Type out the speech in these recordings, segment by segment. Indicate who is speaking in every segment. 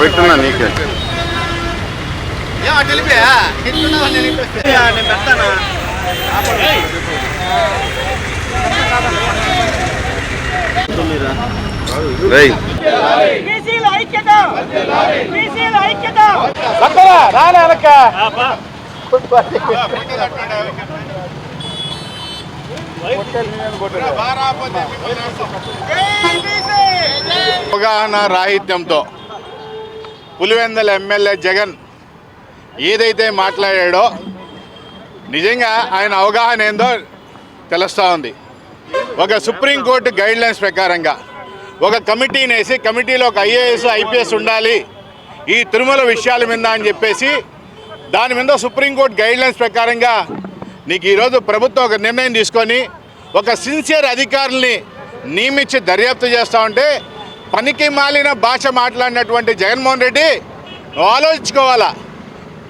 Speaker 1: పెట్టున్నా నీకే. రేయ్.
Speaker 2: బీసీల ఐక్యత బీసీల ఐక్యత.
Speaker 3: అవగాహన రాహిత్యంతో పులివెందల ఎమ్మెల్యే జగన్ ఏదైతే మాట్లాడాడో నిజంగా ఆయన అవగాహన ఏందో తెలుస్తూ ఉంది. ఒక సుప్రీంకోర్టు గైడ్ లైన్స్ ప్రకారంగా ఒక కమిటీని వేసి కమిటీలో ఒక ఐఏఎస్ ఐపీఎస్ ఉండాలి. ఈ తిరుమల విషయాల మీద అని చెప్పేసి దాని మీద సుప్రీంకోర్టు గైడ్ లైన్స్ ప్రకారంగా నీకు ఈరోజు ప్రభుత్వం ఒక నిర్ణయం తీసుకొని ఒక సిన్సియర్ అధికారుల్ని నియమించి దర్యాప్తు చేస్తూ ఉంటే పనికి మాలిన భాష మాట్లాడినటువంటి జగన్మోహన్ రెడ్డి నువ్వు ఆలోచించుకోవాలా?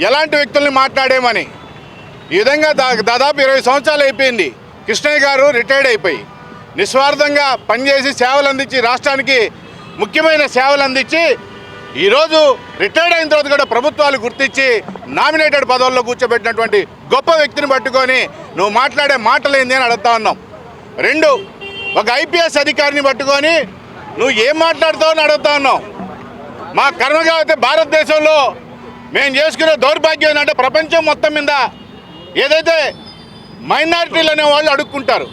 Speaker 3: ఎలాంటి వ్యక్తుల్ని మాట్లాడేమని? ఈ విధంగా దా దాదాపు ఇరవై సంవత్సరాలు అయిపోయింది. కృష్ణయ్య గారు రిటైర్డ్ అయిపోయి. నిస్వార్థంగా పనిచేసి సేవలు అందించి రాష్ట్రానికి ముఖ్యమైన సేవలు అందించి ఈరోజు రిటైర్డ్ అయిన తర్వాత కూడా ప్రభుత్వాలు గుర్తించి నామినేటెడ్ పదవుల్లో కూర్చోబెట్టినటువంటి గొప్ప వ్యక్తిని పట్టుకొని నువ్వు మాట్లాడే మాటలేంది అని అడుగుతా ఉన్నాం. రెండు ఒక ఐపీఎస్ అధికారిని పట్టుకొని నువ్వు ఏం మాట్లాడుతావు అని అడుగుతా ఉన్నావు. మా కర్మగా అయితే భారతదేశంలో మేము చేసుకునే దౌర్భాగ్యం ఏంటంటే ప్రపంచం మొత్తం మీద ఏదైతే మైనారిటీలు అనే వాళ్ళు అడుక్కుంటారు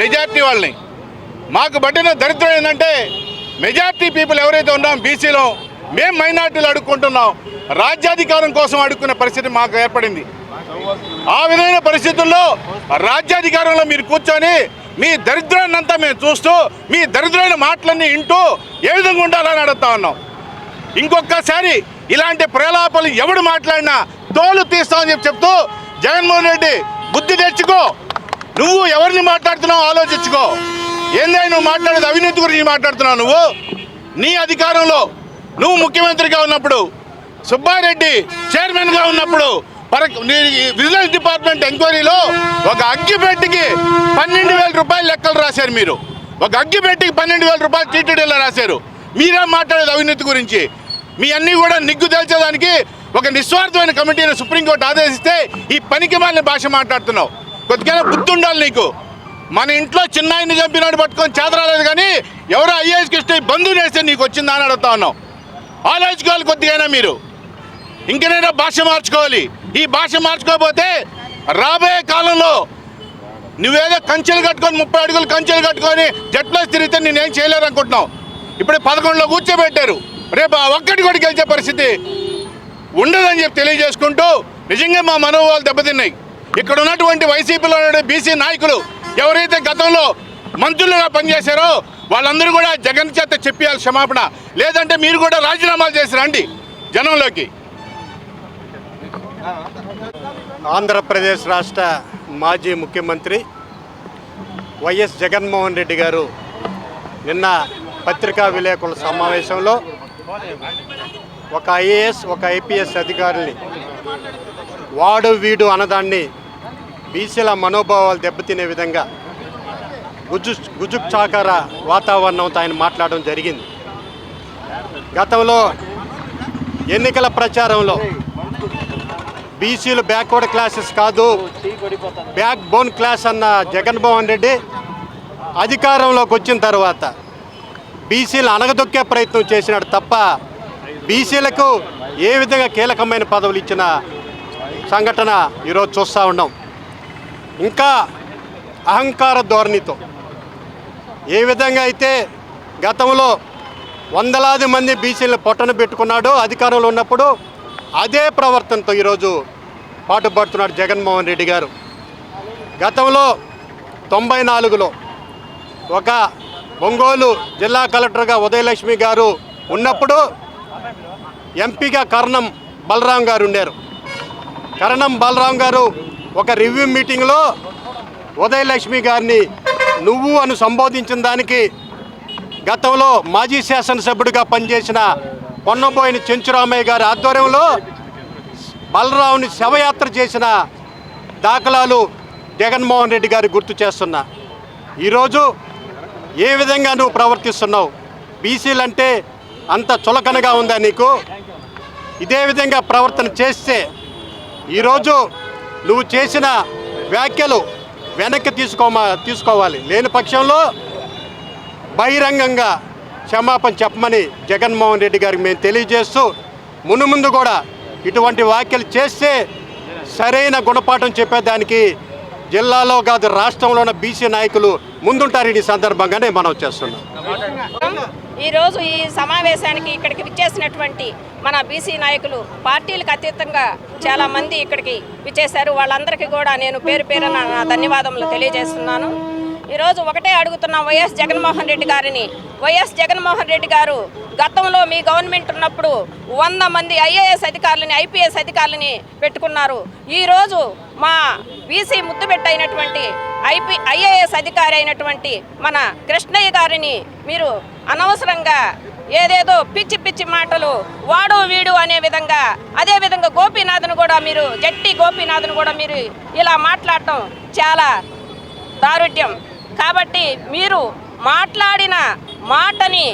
Speaker 3: మెజార్టీ వాళ్ళని. మాకు పట్టిన దరిద్రం ఏంటంటే మెజార్టీ పీపుల్ ఎవరైతే ఉన్నాం బీసీలో మేము మైనార్టీలు అడుక్కుంటున్నాం. రాజ్యాధికారం కోసం అడుక్కునే పరిస్థితి మాకు ఏర్పడింది. ఆ విధమైన పరిస్థితుల్లో రాజ్యాధికారంలో మీరు కూర్చొని మీ దరిద్రాన్ని అంతా మేము చూస్తూ మీ దరిద్రమైన మాటలన్నీ వింటూ ఏ విధంగా ఉండాలని అడుగుతా ఉన్నాం. ఇంకొకసారి ఇలాంటి ప్రలాపాలు ఎవడు మాట్లాడినా తోలు తీస్తామని చెప్పి చెప్తూ జగన్మోహన్ రెడ్డి బుద్ధి తెచ్చుకో. నువ్వు ఎవరిని మాట్లాడుతున్నావు ఆలోచించుకో. ఏందా నువ్వు మాట్లాడేది అవినీతి గురించి మాట్లాడుతున్నావు నువ్వు? నీ అధికారంలో నువ్వు ముఖ్యమంత్రిగా ఉన్నప్పుడు సుబ్బారెడ్డి చైర్మన్గా ఉన్నప్పుడు విజిలెన్స్ డిపార్ట్మెంట్ ఎంక్వైరీలో ఒక అగ్గిపెట్టికి పన్నెండు వేల రూపాయలు లెక్కలు రాశారు మీరు. ఒక అగ్గిపెట్టికి పన్నెండు వేల రూపాయలు టీటీడీలో రాశారు. మీరే మాట్లాడేది అవినీతి గురించి. మీ అన్నీ కూడా నిగ్గు తేల్చేదానికి ఒక నిస్వార్థమైన కమిటీని సుప్రీంకోర్టు ఆదేశిస్తే ఈ పనికి మాలిన భాష మాట్లాడుతున్నావు. కొద్దిగా బుద్ధి ఉండాలి నీకు. మన ఇంట్లో చిన్నాయిని చంపినాడు పట్టుకొని చేతరాలేదు కానీ ఎవరో ఐఏఎస్ కృష్ణ బంధువు వేస్తే నీకు వచ్చిందా అని అడుగుతా ఉన్నావు. ఆలోచించుకోవాలి కొద్దిగా మీరు. ఇంకనైనా భాష మార్చుకోవాలి. ఈ భాష మార్చుకోకపోతే రాబోయే కాలంలో నువ్వేదో కంచెలు కట్టుకొని ముప్పై అడుగులు కంచెలు కట్టుకొని జట్లో తిరిగితే నేనేం చేయలేరు అనుకుంటున్నావు ఇప్పుడు పదకొండులో కూర్చోబెట్టారు. రేపు ఒక్కటి కూడా గెలిచే పరిస్థితి ఉండదని చెప్పి తెలియజేసుకుంటూ నిజంగా మా మనోభావాలు దెబ్బతిన్నాయి. ఇక్కడ ఉన్నటువంటి వైసీపీలో బీసీ నాయకులు ఎవరైతే గతంలో మంత్రులుగా పనిచేశారో వాళ్ళందరూ కూడా జగన్ చేత చెప్పాలి క్షమాపణ. లేదంటే మీరు కూడా రాజీనామాలు చేసి రండి జనంలోకి.
Speaker 4: ఆంధ్రప్రదేశ్ రాష్ట్ర మాజీ ముఖ్యమంత్రి వైఎస్ జగన్మోహన్ రెడ్డి గారు నిన్న పత్రికా విలేకరుల సమావేశంలో ఒక ఐఏఎస్ ఒక ఐపీఎస్ అధికారుల్ని వాడు వీడు అన్నదాన్ని బీసీల మనోభావాలు దెబ్బతినే విధంగా గుజు గుజుక్చాకర వాతావరణంతో ఆయన మాట్లాడడం జరిగింది. గతంలో ఎన్నికల ప్రచారంలో బీసీలు బ్యాక్వర్డ్ క్లాసెస్ కాదు. బ్యాక్ బోన్ క్లాస్ అన్న జగన్మోహన్ రెడ్డి అధికారంలోకి వచ్చిన తర్వాత బీసీలు అనగదొక్కే ప్రయత్నం చేసినాడు తప్ప బీసీలకు ఏ విధంగా కీలకమైన పదవులు ఇచ్చిన సంఘటన ఈరోజు చూస్తూ ఉన్నాం. ఇంకా అహంకార ధోరణితో ఏ విధంగా అయితే గతంలో వందలాది మంది బీసీలను పొట్టను పెట్టుకున్నాడో అధికారంలో ఉన్నప్పుడు అదే ప్రవర్తనతో ఈరోజు పాటుపడుతున్నాడు జగన్మోహన్ రెడ్డి గారు. గతంలో తొంభై నాలుగులో ఒక ఒంగోలు జిల్లా కలెక్టర్గా ఉదయలక్ష్మి గారు ఉన్నప్పుడు ఎంపీగా కర్ణం బలరాం గారు ఉండారు. కరణం బలరాం గారు ఒక రివ్యూ మీటింగ్లో ఉదయలక్ష్మి గారిని నువ్వు అని సంబోధించిన దానికి గతంలో మాజీ శాసనసభ్యుడిగా పనిచేసిన పొన్నబోయిన చెంచురామయ్య గారి ఆధ్వర్యంలో బలరావుని శవయాత్ర చేసిన దాఖలాలు జగన్మోహన్ రెడ్డి గారు గుర్తు చేస్తున్నా. ఈరోజు ఏ విధంగా నువ్వు ప్రవర్తిస్తున్నావు? బీసీలంటే అంత చులకనగా ఉందా నీకు? ఇదే విధంగా ప్రవర్తన చేస్తే ఈరోజు నువ్వు చేసిన వ్యాఖ్యలు వెనక్కి తీసుకోమా తీసుకోవాలి. లేని పక్షంలో బహిరంగంగా క్షమాపణ చెప్పమని జగన్మోహన్ రెడ్డి గారికి మేము తెలియజేస్తూ మునుముందు కూడా ఇటువంటి వ్యాఖ్యలు చేస్తే సరైన గుణపాఠం చెప్పేదానికి జిల్లాలో కాదు రాష్ట్రంలో ఉన్న బీసీ నాయకులు ముందుంటారని ఈ సందర్భంగానే మనం చేస్తున్నాం.
Speaker 5: ఈరోజు ఈ సమావేశానికి ఇక్కడికి విచ్చేసినటువంటి మన బీసీ నాయకులు పార్టీలకు అతీతంగా చాలామంది ఇక్కడికి విచ్చేశారు. వాళ్ళందరికీ కూడా నేను పేరు పేరున నా ధన్యవాదములు తెలియజేస్తున్నాను. ఈరోజు ఒకటే అడుగుతున్నాం వైఎస్ జగన్మోహన్ రెడ్డి గారిని. వైఎస్ జగన్మోహన్ రెడ్డి గారు గతంలో మీ గవర్నమెంట్ ఉన్నప్పుడు వంద మంది ఐఏఎస్ అధికారులని ఐపీఎస్ అధికారులని పెట్టుకున్నారు. ఈరోజు మా బీసీ ముద్దుబెట్ట అయినటువంటి ఐపీ ఐఏఎస్ అధికారి అయినటువంటి మన కృష్ణయ్య గారిని మీరు అనవసరంగా ఏదేదో పిచ్చి పిచ్చి మాటలు వాడు వీడు అనే విధంగా అదేవిధంగా గోపీనాథ్ను కూడా మీరు జట్టి గోపీనాథ్ను కూడా మీరు ఇలా మాట్లాడటం చాలా దారుఢ్యం కాబట్టి మీరు మాట్లాడిన మాటని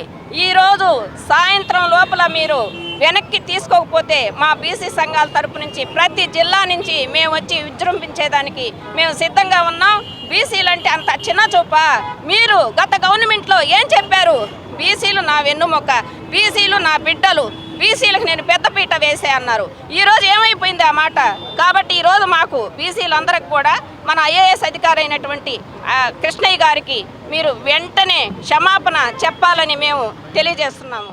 Speaker 5: ఈరోజు సాయంత్రం లోపల మీరు వెనక్కి తీసుకోకపోతే మా బీసీ సంఘాల తరపు నుంచి ప్రతి జిల్లా నుంచి మేము వచ్చి విజృంభించేదానికి మేము సిద్ధంగా ఉన్నాం. బీసీలు అంటే అంత చిన్న చూప. మీరు గత గవర్నమెంట్లో ఏం చెప్పారు? బీసీలు నా వెన్నుమొక్క బీసీలు నా బిడ్డలు. బీసీలకు నేను పెద్దపీట వేసే అన్నారు. ఈరోజు ఏమైపోయింది ఆ మాట? కాబట్టి ఈరోజు మాకు బీసీలందరికి కూడా మన ఐఏఎస్ అధికారి అయినటువంటి కృష్ణయ్య గారికి మీరు వెంటనే క్షమాపణ చెప్పాలని మేము తెలియజేస్తున్నాము.